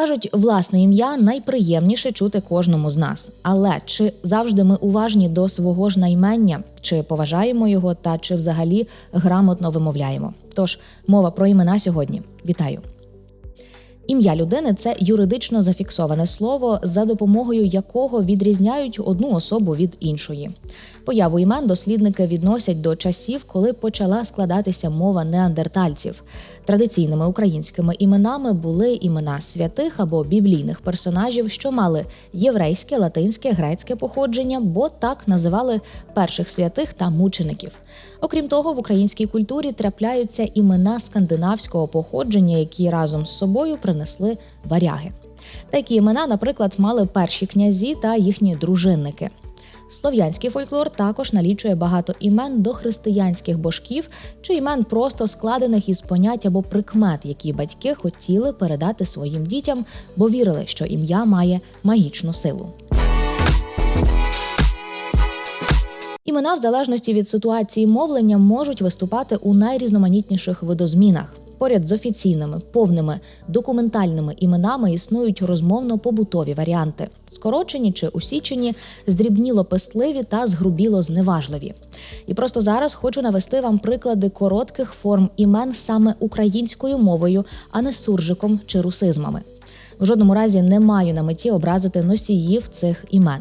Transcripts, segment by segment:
Кажуть, власне ім'я найприємніше чути кожному з нас. Але чи завжди ми уважні до свого ж наймення, чи поважаємо його, та чи взагалі грамотно вимовляємо? Тож мова про імена сьогодні. Вітаю! Ім'я людини це юридично зафіксоване слово, за допомогою якого відрізняють одну особу від іншої. Появу імен дослідники відносять до часів, коли почала складатися мова неандертальців. Традиційними українськими іменами були імена святих або біблійних персонажів, що мали єврейське, латинське, грецьке походження, бо так називали перших святих та мучеників. Окрім того, в українській культурі трапляються імена скандинавського походження, які разом з собою принесли варяги. Такі імена, наприклад, мали перші князі та їхні дружинники. Слов'янський фольклор також налічує багато імен до християнських божків чи імен просто складених із понять або прикмет, які батьки хотіли передати своїм дітям, бо вірили, що ім'я має магічну силу. Імена, в залежності від ситуації мовлення, можуть виступати у найрізноманітніших видозмінах. Поряд з офіційними, повними документальними іменами існують розмовно-побутові варіанти, скорочені чи усічені, здрібніло пестливі та згрубіло зневажливі. І просто зараз хочу навести вам приклади коротких форм імен саме українською мовою, а не суржиком чи русизмами. В жодному разі не маю на меті образити носіїв цих імен.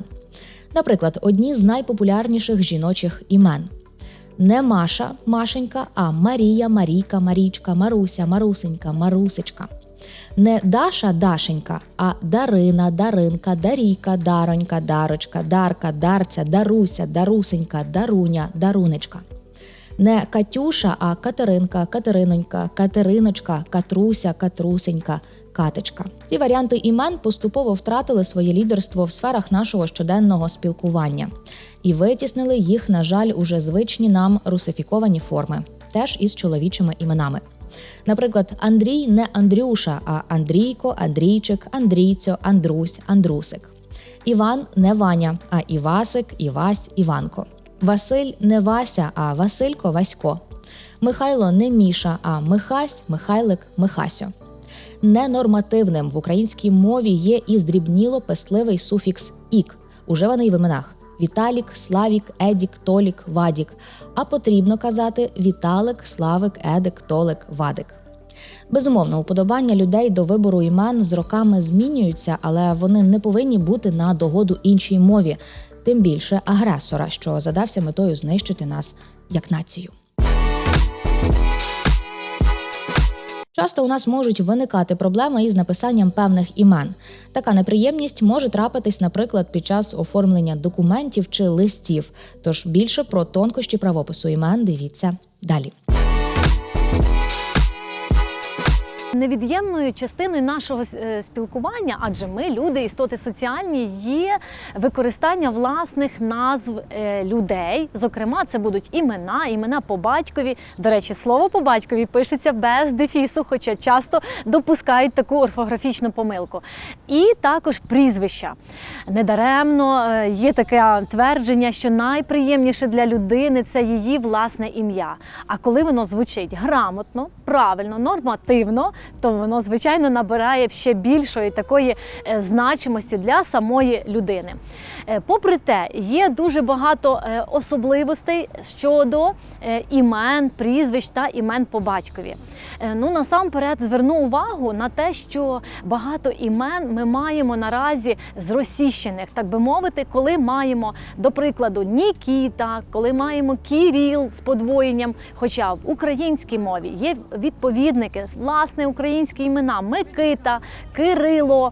Наприклад, одні з найпопулярніших жіночих імен. Не Маша, Машенька, а Марія, Марійка, Марічка, Маруся, Марусенька, Марусечка. Не Даша, Дашенька, а Дарина, Даринка, Дарійка, Даронька, Дарочка, Дарка, Дарця, Даруся, Дарусенька, Даруня, Дарунечка. Не Катюша, а Катеринка, Катеринонька, Катериночка, Катруся, Катрусенька, Катечка. Ці варіанти імен поступово втратили своє лідерство в сферах нашого щоденного спілкування і витіснили їх, на жаль, уже звичні нам русифіковані форми, теж із чоловічими іменами. Наприклад, Андрій не Андрюша, а Андрійко, Андрійчик, Андрійцьо, Андрусь, Андрусик. Іван не Ваня, а Івасик, Івась, Іванко. Василь не Вася, а Василько, Васько. Михайло не Міша, а Михась, Михайлик, Михасьо. Ненормативним в українській мові є і здрібніло пестливий суфікс ік, уживаний в іменах Віталік, Славік, Едік, Толік, Вадік. А потрібно казати Віталик, Славик, Едик, Толик, Вадик. Безумовно, уподобання людей до вибору імен з роками змінюються, але вони не повинні бути на догоду іншій мові, тим більше агресора, що задався метою знищити нас як націю. Часто у нас можуть виникати проблеми із написанням певних імен. Така неприємність може трапитись, наприклад, під час оформлення документів чи листів. Тож більше про тонкощі правопису імен дивіться далі. Невід'ємною частиною нашого е, спілкування, адже ми, люди, істоти соціальні, є використання власних назв е, людей. Зокрема, це будуть імена, імена по батькові. До речі, слово по батькові пишеться без дефісу, хоча часто допускають таку орфографічну помилку. І також прізвища. Недаремно е, є таке твердження, що найприємніше для людини це її власне ім'я. А коли воно звучить грамотно, правильно, нормативно то воно звичайно набирає ще більшої такої е, значимості для самої людини. Е, попри те, є дуже багато е, особливостей щодо імен, прізвищ та імен по батькові. Ну насамперед зверну увагу на те, що багато імен ми маємо наразі зросіщених, так би мовити, коли маємо, до прикладу, Нікіта, коли маємо Кіріл з подвоєнням. Хоча в українській мові є відповідники власне українські імена Микита, Кирило.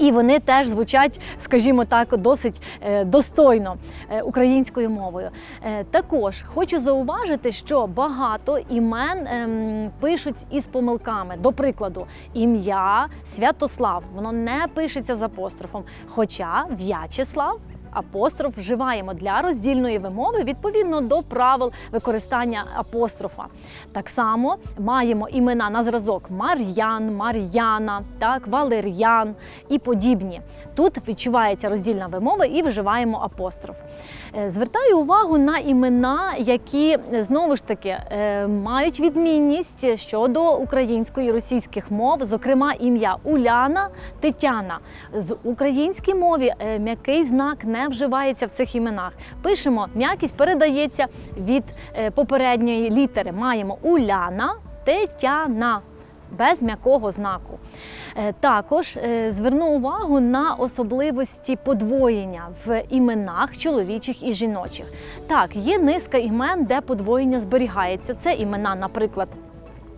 І вони теж звучать, скажімо так, досить е, достойно е, українською мовою. Е, також хочу зауважити, що багато імен ем, пишуть із помилками. До прикладу, ім'я Святослав, воно не пишеться з апострофом. Хоча В'ячеслав апостроф вживаємо для роздільної вимови відповідно до правил використання апострофа. Так само маємо імена на зразок Мар'ян, Мар'яна, так, Валер'ян і подібні. Тут відчувається роздільна вимова і вживаємо апостроф. Е, Звертаю увагу на імена, які знову ж таки е, мають відмінність щодо української і російських мов, зокрема ім'я Уляна, Тетяна. З українській мові е, м'який знак не вживається в цих іменах. Пишемо, м'якість передається від е, попередньої літери. Маємо Уляна, Тетяна без м'якого знаку. Е, Також е, зверну увагу на особливості подвоєння в іменах чоловічих і жіночих. Так, є низка імен, де подвоєння зберігається. Це імена, наприклад.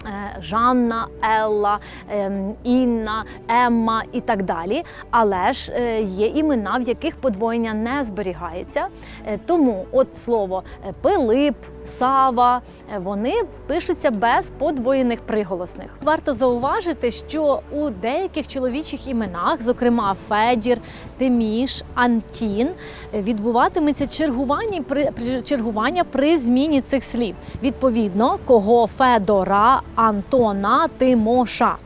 Е, Жанна, Елла, ем, Інна, Емма і так далі. Але ж е, є імена, в яких подвоєння не зберігається. Е, Тому от слово Пилип, Сава, вони пишуться без подвоєних приголосних. Варто зауважити, що у деяких чоловічих іменах, зокрема Федір, Тиміш, Антін, відбуватиметься чергування при- чергування при зміні цих слів. Відповідно, кого Федора, Антона, Тимоша.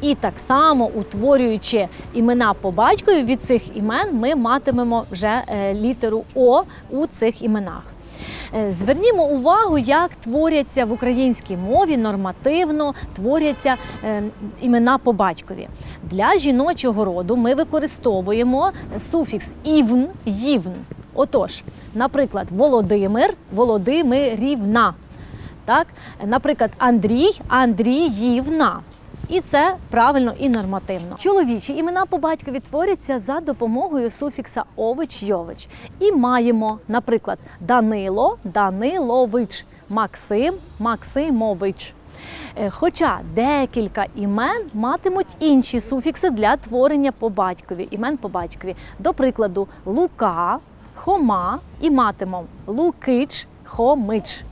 І так само, утворюючи імена по батькові від цих імен, ми матимемо вже е, літеру О у цих іменах. Е, Звернімо увагу, як творяться в українській мові нормативно творяться е, імена по батькові. Для жіночого роду ми використовуємо суфікс івн, ївн. Отож, наприклад, Володимир, Володимирівна. Так? Наприклад, Андрій, Андріївна. І це правильно і нормативно. Чоловічі імена по батькові творяться за допомогою суфікса ович йович. І маємо, наприклад, Данило, Данилович, Максим, Максимович. Е, Хоча декілька імен матимуть інші суфікси для творення по батькові, імен по батькові. До прикладу, Лука, Хома і матимемо Лукич, Хомич.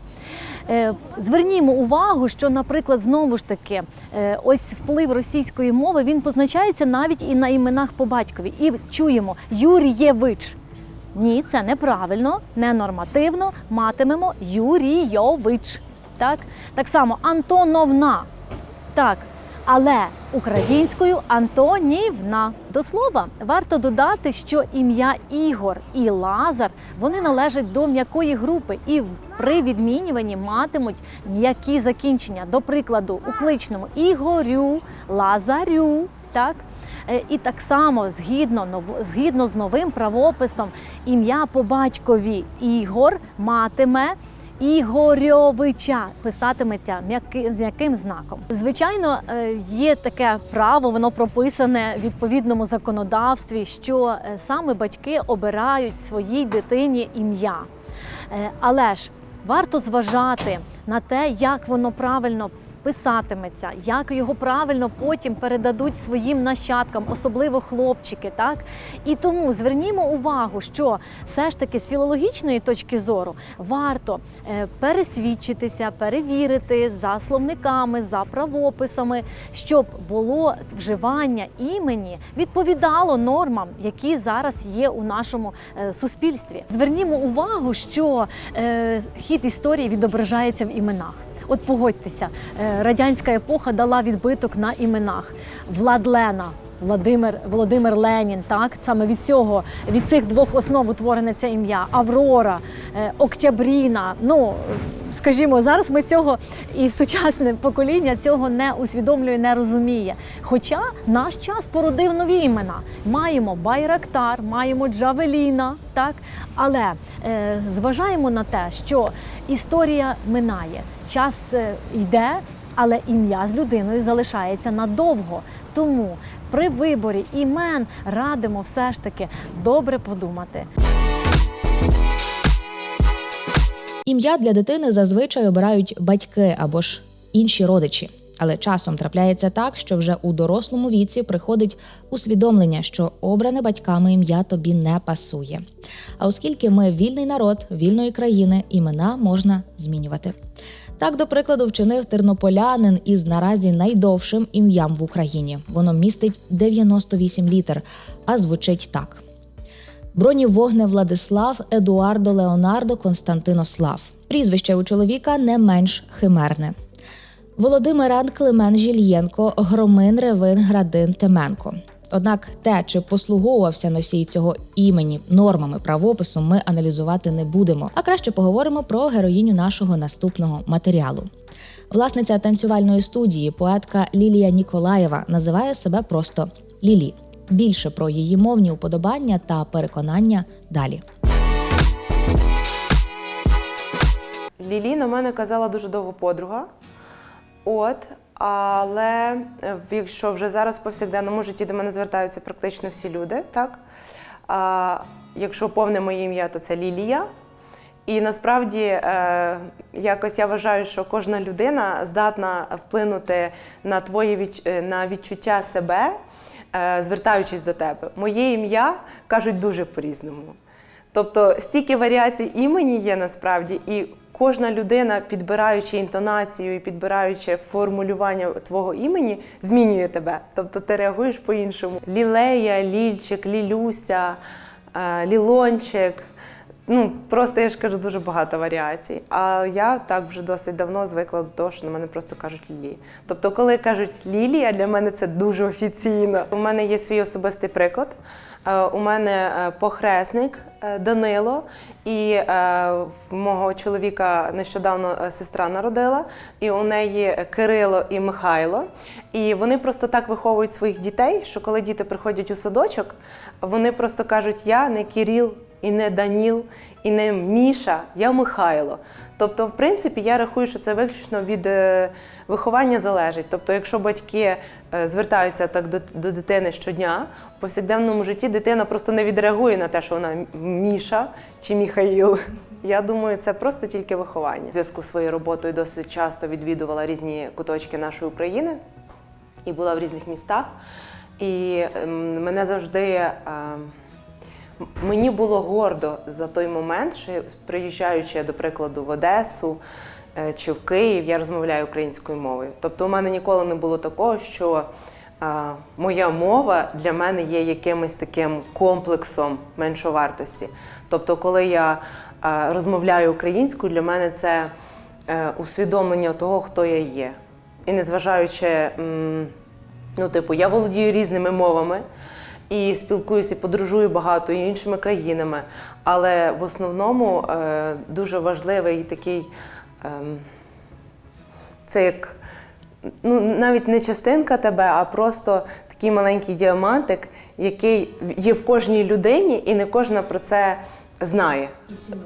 Е, Звернімо увагу, що, наприклад, знову ж таки, е, ось вплив російської мови він позначається навіть і на іменах по батькові. І чуємо Юрієвич. Ні, це неправильно, ненормативно. Матимемо Юрійович. Так, так само Антоновна. Так, але українською Антонівна. До слова, варто додати, що ім'я Ігор і Лазар вони належать до м'якої групи і при відмінюванні матимуть м'які закінчення. До прикладу, у кличному Ігорю, Лазарю. Так? Е, І так само, згідно, згідно з новим правописом, ім'я по батькові Ігор матиме Ігорьовича писатиметься м'яким з м'яким знаком. Звичайно, е, є таке право, воно прописане в відповідному законодавстві, що е, саме батьки обирають своїй дитині ім'я. Е, Але ж варто зважати на те, як воно правильно писатиметься, як його правильно потім передадуть своїм нащадкам, особливо хлопчики. Так і тому звернімо увагу, що все ж таки з філологічної точки зору варто е, пересвідчитися, перевірити за словниками, за правописами, щоб було вживання імені відповідало нормам, які зараз є у нашому е, суспільстві. Звернімо увагу, що е, хід історії відображається в іменах. От погодьтеся, е, радянська епоха дала відбиток на іменах Владлена. Владимир Володимир Ленін, так саме від цього від цих двох основ утворене це ім'я Аврора, е, Октябріна. Ну скажімо, зараз ми цього і сучасне покоління цього не усвідомлює, не розуміє. Хоча наш час породив нові імена. Маємо Байрактар, маємо Джавеліна, так але е, зважаємо на те, що історія минає, час е, йде. Але ім'я з людиною залишається надовго. Тому при виборі імен радимо все ж таки добре подумати. Ім'я для дитини зазвичай обирають батьки або ж інші родичі. Але часом трапляється так, що вже у дорослому віці приходить усвідомлення, що обране батьками ім'я тобі не пасує. А оскільки ми вільний народ вільної країни, імена можна змінювати. Так, до прикладу, вчинив тернополянин із наразі найдовшим ім'ям в Україні. Воно містить 98 літер, а звучить так: Бронівогне Владислав Едуардо Леонардо Константинослав. Прізвище у чоловіка не менш химерне. Володимиран Климен Жільєнко, Громин Ревин Градин Теменко. Однак те, чи послуговувався носій цього імені нормами правопису, ми аналізувати не будемо, а краще поговоримо про героїню нашого наступного матеріалу. Власниця танцювальної студії, поетка Лілія Ніколаєва, називає себе просто Лілі. Більше про її мовні уподобання та переконання далі. Лілі на мене казала дуже довго подруга. От, але е, якщо вже зараз в повсякденному житті до мене звертаються практично всі люди, так? А, якщо повне моє ім'я, то це Лілія. І насправді е, якось я вважаю, що кожна людина здатна вплинути на твоє відч- е, на відчуття себе, е, звертаючись до тебе. Моє ім'я кажуть дуже по-різному. Тобто стільки варіацій імені є насправді, і кожна людина, підбираючи інтонацію і підбираючи формулювання твого імені, змінює тебе. Тобто ти реагуєш по-іншому. Лілея, Лільчик, Лілюся, е, Лілончик. Ну, просто я ж кажу дуже багато варіацій. А я так вже досить давно звикла до того, що на мене просто кажуть Лілі. Тобто, коли кажуть Лілія, для мене це дуже офіційно. У мене є свій особистий приклад. Е, У мене е, похресник е, Данило, і в мого чоловіка нещодавно сестра народила, і у неї Кирило і Михайло. І вони просто так виховують своїх дітей, що коли діти приходять у садочок, вони просто кажуть: я не Кіріл, і не Даніл, і не Міша, я Михайло. Тобто, в принципі, я рахую, що це виключно від е, виховання залежить. Тобто, якщо батьки е, звертаються так до, до дитини щодня, в повсякденному житті дитина просто не відреагує на те, що вона Міша чи Міхаїл. Я думаю, це просто тільки виховання. В зв'язку з своєю роботою досить часто відвідувала різні куточки нашої України і була в різних містах. І ем, мене завжди. Мені було гордо за той момент, що приїжджаючи, до прикладу, в Одесу е, чи в Київ, я розмовляю українською мовою. Тобто, у мене ніколи не було такого, що а, моя мова для мене є якимось таким комплексом меншовартості. Тобто, коли я а, розмовляю українською, для мене це е, усвідомлення того, хто я є. І незважаючи, м, ну, типу, я володію різними мовами і спілкуюся, подружую багато і іншими країнами. Але в основному е, дуже важливий такий е, це як ну, навіть не частинка тебе, а просто такий маленький діамантик, який є в кожній людині, і не кожна про це знає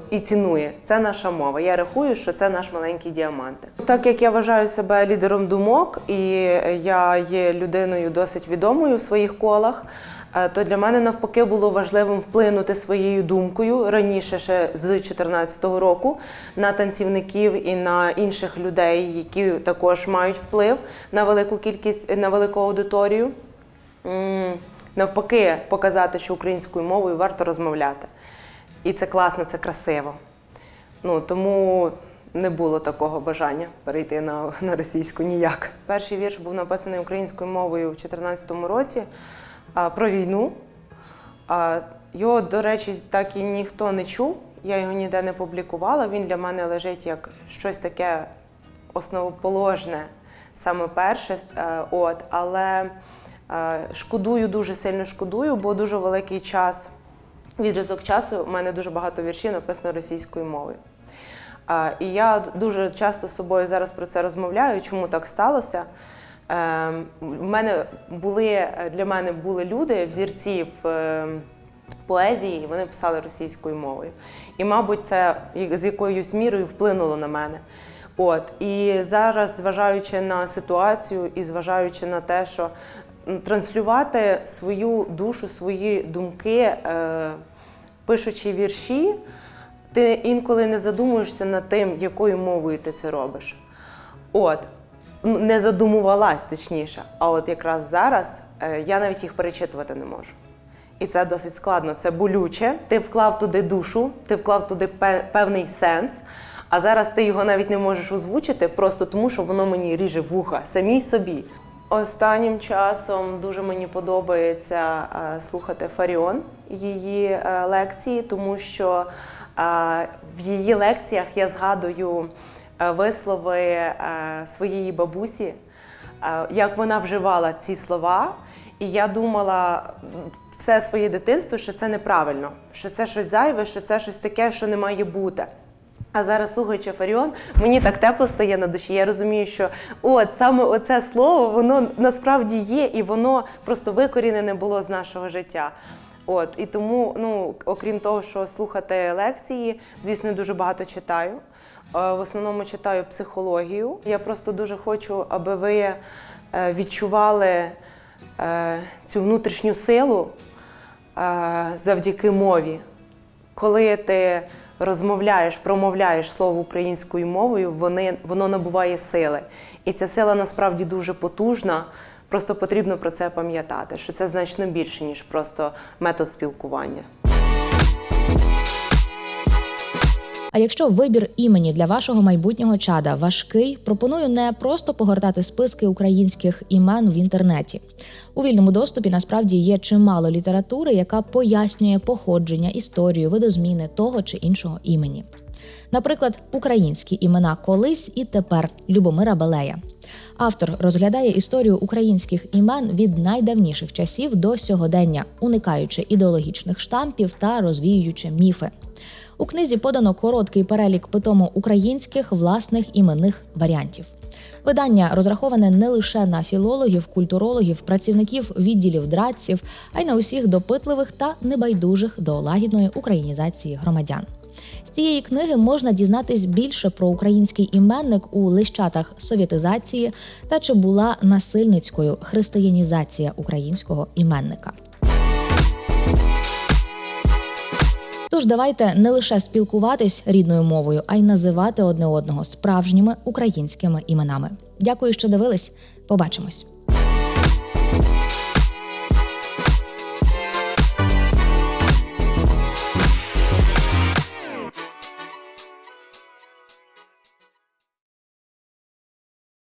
і цінує. Це наша мова. Я рахую, що це наш маленький діамантик. Так як я вважаю себе лідером думок, і я є людиною досить відомою в своїх колах. е, То для мене навпаки було важливим вплинути своєю думкою раніше, ще з 2014 року, на танцівників і на інших людей, які також мають вплив на велику кількість на велику аудиторію. Навпаки, показати, що українською мовою варто розмовляти. І це класно, це красиво. Ну, тому не було такого бажання перейти на, на російську ніяк. Перший вірш був написаний українською мовою в 2014 році а, про війну. А, його, до речі, так і ніхто не чув. Я його ніде не публікувала. Він для мене лежить як щось таке основоположне, саме перше. Е, От, але е, шкодую, дуже сильно шкодую, бо дуже великий час, відрізок часу, у мене дуже багато віршів написано російською мовою. І я дуже часто з собою зараз про це розмовляю, чому так сталося. Ем, В мене були для мене були люди, взірці в ем, поезії, вони писали російською мовою. І, мабуть, це з якоюсь мірою вплинуло на мене. От і зараз, зважаючи на ситуацію і зважаючи на те, що транслювати свою душу, свої думки, е, пишучи вірші, ти інколи не задумуєшся над тим, якою мовою ти це робиш. От. Не задумувалась точніше. А от якраз зараз е, я навіть їх перечитувати не можу. І це досить складно, це болюче. Ти вклав туди душу, ти вклав туди певний сенс, а зараз ти його навіть не можеш озвучити, просто тому що воно мені ріже вуха, самій собі. Останнім часом дуже мені подобається слухати Фаріон її е, лекції, тому що в її лекціях я згадую е, вислови е, своєї бабусі, як вона вживала ці слова. І я думала все своє дитинство, що це неправильно, що це щось зайве, що це щось таке, що не має бути. А зараз, слухаючи Фаріон, мені так тепло стає на душі. Я розумію, що от саме оце слово, воно насправді є, і воно просто викорінене було з нашого життя. От і тому, ну окрім того, що слухати лекції, звісно, дуже багато читаю. Е, В основному читаю психологію. Я просто дуже хочу, аби ви е, відчували е, цю внутрішню силу завдяки мові. Коли ти розмовляєш, промовляєш слово українською мовою, вони, воно набуває сили. І ця сила насправді дуже потужна. Просто потрібно про це пам'ятати, що це значно більше, ніж просто метод спілкування. А якщо вибір імені для вашого майбутнього чада важкий, пропоную не просто погортати списки українських імен в інтернеті. У вільному доступі насправді є чимало літератури, яка пояснює походження, історію, видозміни того чи іншого імені. Наприклад, українські імена колись і тепер Любомира Балея. Автор розглядає історію українських імен від найдавніших часів до сьогодення, уникаючи ідеологічних штампів та розвіюючи міфи. У книзі подано короткий перелік питомо українських власних іменних варіантів. Видання розраховане не лише на філологів, культурологів, працівників відділів драдців, а й на усіх допитливих та небайдужих до лагідної українізації громадян. З цієї книги можна дізнатись більше про український іменник у лищатах совєтизації та чи була насильницькою християнізація українського іменника. Тож давайте не лише спілкуватись рідною мовою, а й називати одне одного справжніми українськими іменами. Дякую, що дивились. Побачимось.